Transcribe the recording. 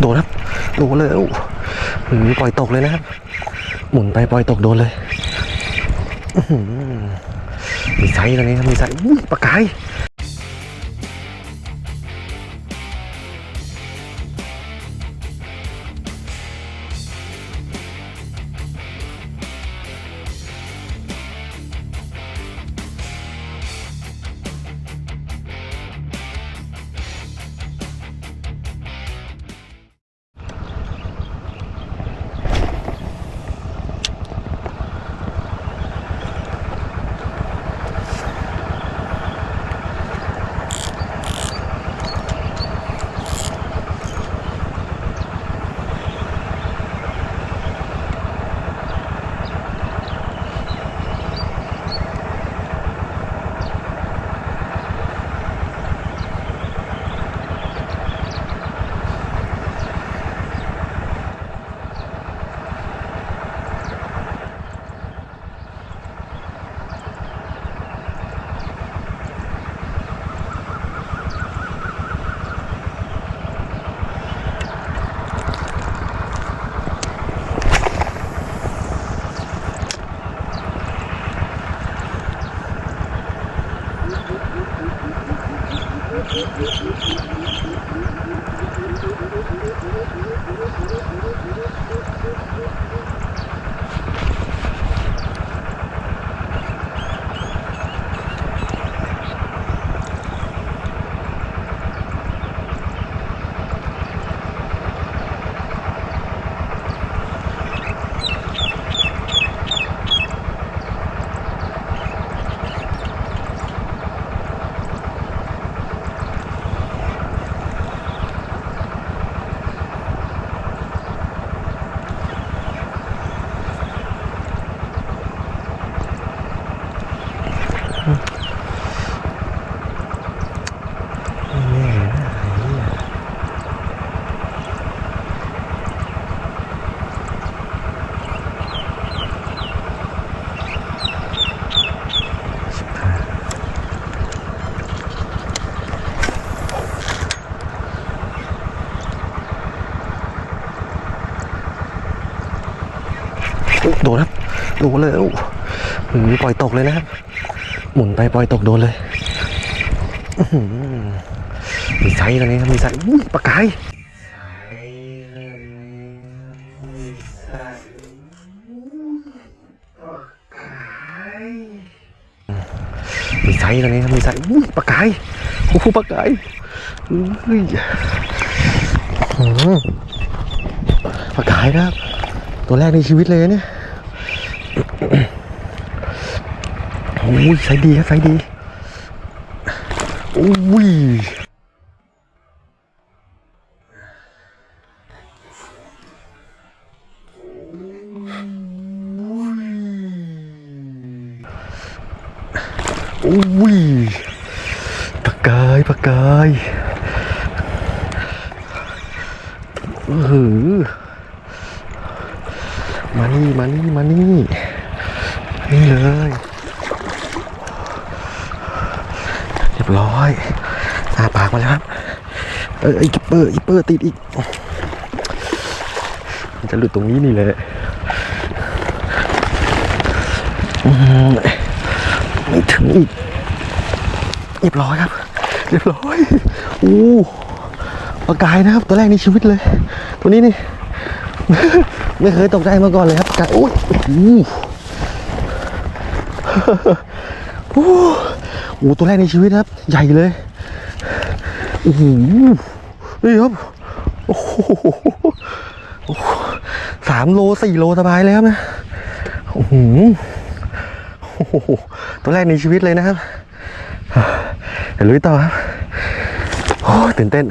โดนครับโดนเลยอืมปล่อยตกเลยนะครับ หมุนไปปล่อยตกโดนเลยมีไซส์ตอนนี้ครับมีไซส์อุ้ยปลากาย โดนครับโดนเลยอืมปล่อยตกเลยนะครับ หมุนไปปล่อยตกโดนเลยมือหือมีไซส์ตรงนี้ครับมีไซส์อุ้ยปลากายมีไซส์ตรงนี้ครับมีไซส์อุ้ยปลากายโอ้โหปลากายเฮ้ยอื้อหือปลากายนะครับตัวแรกในชีวิตเลยเนี่ย โอ้ยไซส์ดีครับไซส์ดี โอ้ยโอ้ยปากกายปากกายเออมานี่ มานี่ มานี่ นี่เลย เรียบร้อยอาปากมาแล้วครับ เออไอ้กิปเปอร์กิปเปอร์ติดอีก มันจะหลุดตรงนี้นี่แหละไม่ถึงอีก เรียบร้อยครับ เรียบร้อยอู้ปลากายนะครับ ตัวแรกในชีวิตเลย ตัวนี้นี่ ไม่เคยตกใจมาก่อนเลยครับกายโอ้ยอู้ โอ้โหตัวแรกในชีวิตครับ ใหญ่เลยโอ้โหนี่ครับโอ้โหสามโลสี่โลสบายเลยครับนะโอ้โหตัวแรกในชีวิตเลยนะครับเดี๋ยวลุยต่อครับโอ้ตื่นเต้น